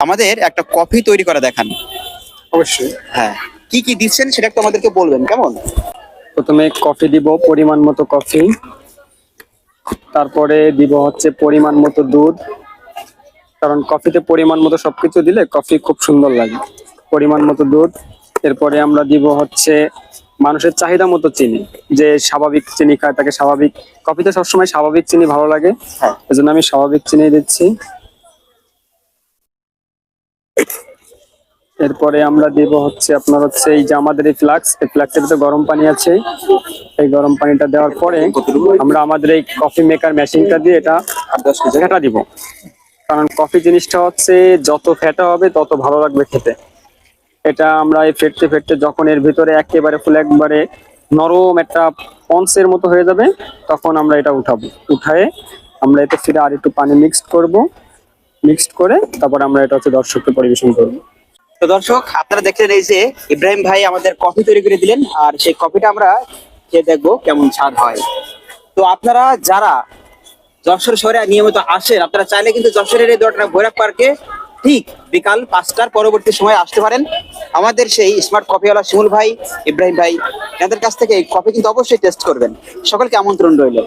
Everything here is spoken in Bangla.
আমাদের একটা কফি তৈরি করা দেখান। অবশ্যই। হ্যাঁ। কি কি দিচ্ছেন সেটা একটু আমাদেরকে বলবেন কেমন? প্রথমে কফি দিব পরিমাণ মতো কফি। তারপরে দিব হচ্ছে পরিমাণ মতো দুধ। কারণ কফিতে পরিমাণ মতো সবকিছু দিলে কফি খুব সুন্দর লাগে। পরিমাণ মতো দুধ। এরপরে আমরা দিব হচ্ছে মানুষের চাহিদা মতো চিনি। যে স্বাভাবিক চিনি খায় তাকে স্বাভাবিক কফিতে সবসময় স্বাভাবিক চিনি ভালো লাগে। হ্যাঁ। এজন্য আমি স্বাভাবিক চিনি দিচ্ছি। এরপরে আমরা দিব হচ্ছে আপনার হচ্ছে এই যে আমাদের এই ফ্লাক্স, এই ফ্লাক্সের ভিতরে গরম পানি আছে। এই গরম পানিটা দেওয়ার পরে আমরা আমাদের এই কফি মেকার মেশিনটা দিয়ে এটা ফেটা দিব। কারণ কফি জিনিসটা হচ্ছে যত ফেটা হবে তত ভালো লাগবে খেতে। এটা আমরা এই ফেটতে ফেটতে যখন এর ভিতরে একেবারে ফুল একবারে নরম একটা পন্সের মতো হয়ে যাবে, তখন আমরা এটা উঠাবো। উঠায়ে আমরা এতে ফিরে আর একটু পানি মিক্সড করব। মিক্সড করে তারপর আমরা এটা হচ্ছে দর্শককে পরিবেশন করব। তো দর্শক, আপনারা দেখলেন এই যে ইব্রাহিম ভাই আমাদের কফি তৈরি করে দিলেন, আর সেই কফিটা আমরা খেয়ে দেখব কেমন স্বাদ হয়। তো আপনারা যারা যশোর শহরে নিয়মিত আসেন, আপনারা চাইলে কিন্তু যশোরের এই দোয়াটা ভৈরব পার্কে ঠিক বিকাল পাঁচটার পরবর্তী সময় আসতে পারেন। আমাদের সেই স্মার্ট কফিওয়ালা শিমুল ভাই, ইব্রাহিম ভাই, এনাদের কাছ থেকে এই কফি কিন্তু অবশ্যই টেস্ট করবেন। সকলকে আমন্ত্রণ রইল।